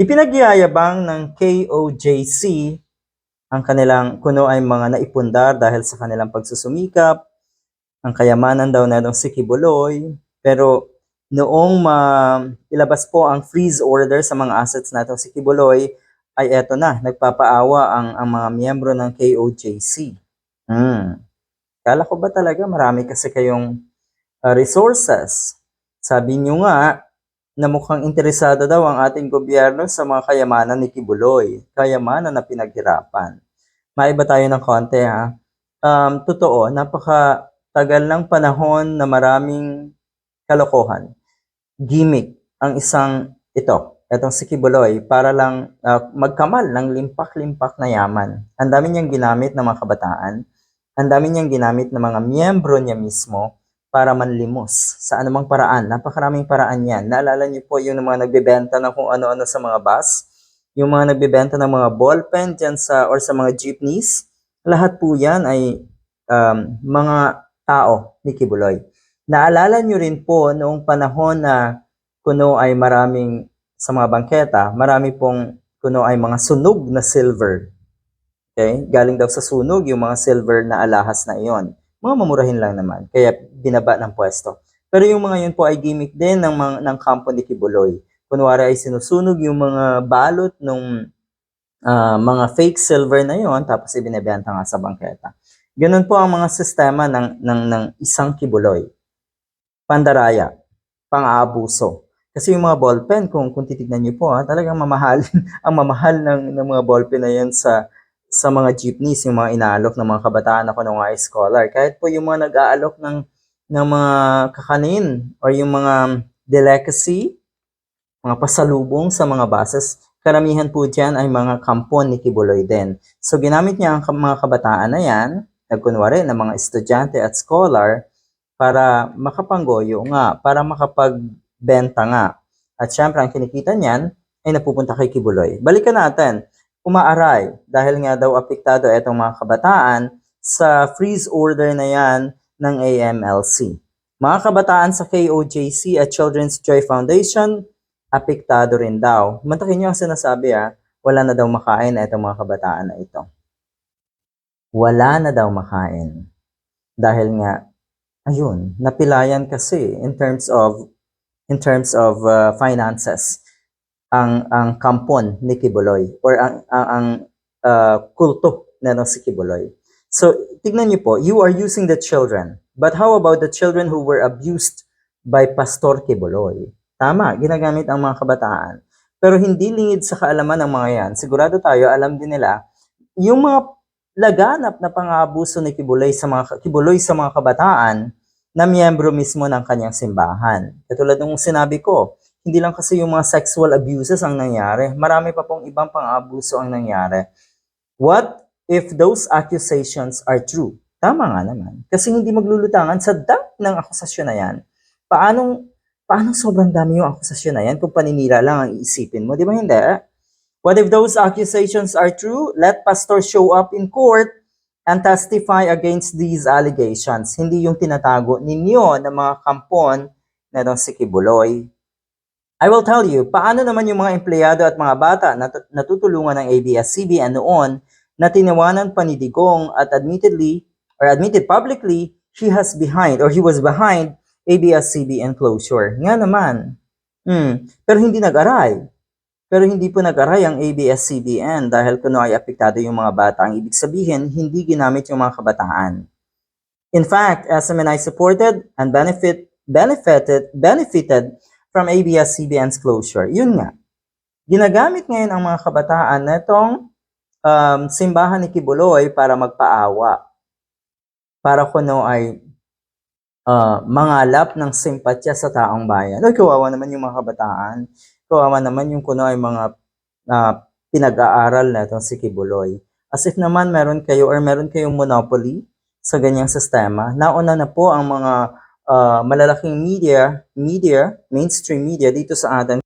Ipinagyayabang ng KOJC ang kanilang kuno ay mga naipundar dahil sa kanilang pagsusumikap, ang kayamanan daw na si Kibuloy, pero noong ma- ilabas po ang freeze order sa mga assets natin si Kibuloy, ay eto na, nagpapaawa ang, ang mga miyembro ng KOJC. Hmm. Kala ko ba talaga marami kasi kayong uh, resources? Sabi nyo nga, na mukhang interesado daw ang ating gobyerno sa mga kayamanan ni Kibuloy, kayamanan na pinaghirapan. Maiba tayo ng konti ha. Um, totoo, napaka tagal ng panahon na maraming kalokohan. Gimmick ang isang ito, itong si Kibuloy, para lang uh, magkamal ng limpak-limpak na yaman. Ang dami niyang ginamit ng mga kabataan, ang dami niyang ginamit ng mga miyembro niya mismo para manlimos sa anumang paraan. Napakaraming paraan yan. Naalala niyo po yung mga nagbebenta ng kung ano-ano sa mga bus, yung mga nagbebenta ng mga ballpen dyan sa, or sa mga jeepneys. Lahat po yan ay um, mga tao ni Kibuloy. Naalala niyo rin po noong panahon na kuno ay maraming sa mga bangketa, marami pong kuno ay mga sunog na silver. Okay? Galing daw sa sunog yung mga silver na alahas na iyon mga mamurahin lang naman, kaya binaba ng pwesto. Pero yung mga yun po ay gimmick din ng, mga, ng kampo ni Kibuloy. Kunwari ay sinusunog yung mga balot ng uh, mga fake silver na yon tapos ibinebenta nga sa bangketa. Ganun po ang mga sistema ng, ng, ng isang Kibuloy. Pandaraya, pang-aabuso. Kasi yung mga ballpen, kung, kung titignan niyo po, ha, talagang mamahal, ang mamahal ng, ng mga ballpen na yan sa, sa mga jeepneys, yung mga inaalok ng mga kabataan ako nung high scholar. Kahit po yung mga nag-aalok ng, ng mga kakanin or yung mga delicacy, mga pasalubong sa mga buses, karamihan po dyan ay mga kampon ni Kibuloy din. So ginamit niya ang mga kabataan na yan, nagkunwari ng mga estudyante at scholar, para makapanggoyo nga, para makapagbenta nga. At syempre, ang kinikita niyan ay napupunta kay Kibuloy. Balikan natin umaaray dahil nga daw apektado itong mga kabataan sa freeze order na yan ng AMLC. Mga kabataan sa KOJC at Children's Joy Foundation, apektado rin daw. Mantakin niyo ang sinasabi ah, wala na daw makain itong mga kabataan na ito. Wala na daw makain. Dahil nga, ayun, napilayan kasi in terms of in terms of uh, finances ang ang kampon ni Kibuloy or ang ang, ang uh, kulto na ng si Kibuloy. So, tignan niyo po, you are using the children. But how about the children who were abused by Pastor Kibuloy? Tama, ginagamit ang mga kabataan. Pero hindi lingid sa kaalaman ng mga yan. Sigurado tayo, alam din nila, yung mga laganap na pang-aabuso ni Kibuloy sa mga Kibuloy sa mga kabataan na miyembro mismo ng kanyang simbahan. Katulad ng sinabi ko, hindi lang kasi yung mga sexual abuses ang nangyari. Marami pa pong ibang pang-abuso ang nangyari. What if those accusations are true? Tama nga naman. Kasi hindi maglulutangan sa dami ng akusasyon na yan. Paanong, paanong sobrang dami yung akusasyon na yan kung paninira lang ang iisipin mo? Di ba hindi? What if those accusations are true? Let pastor show up in court and testify against these allegations. Hindi yung tinatago ninyo ng mga kampon na si Kibuloy, I will tell you, paano naman yung mga empleyado at mga bata na natutulungan ng ABS-CBN noon na tinawanan pa ni Digong at admittedly, or admitted publicly, he has behind, or he was behind ABS-CBN closure. Nga naman. Hmm. Pero hindi nag-aray. Pero hindi po nag-aray ang ABS-CBN dahil kuno ay apektado yung mga bata. Ang ibig sabihin, hindi ginamit yung mga kabataan. In fact, SMNI supported and benefit, benefited, benefited from ABS-CBN's closure. Yun nga, ginagamit ngayon ang mga kabataan na itong um, simbahan ni Kibuloy para magpaawa. Para kuno ay uh, mangalap ng simpatya sa taong bayan. Ay, kawawa naman yung mga kabataan. Kawawa naman yung kuno ay mga uh, pinag-aaral na itong si Kibuloy. As if naman meron kayo or meron kayong monopoly sa ganyang sistema. Nauna na po ang mga uh, malalaking media, media, mainstream media dito sa atin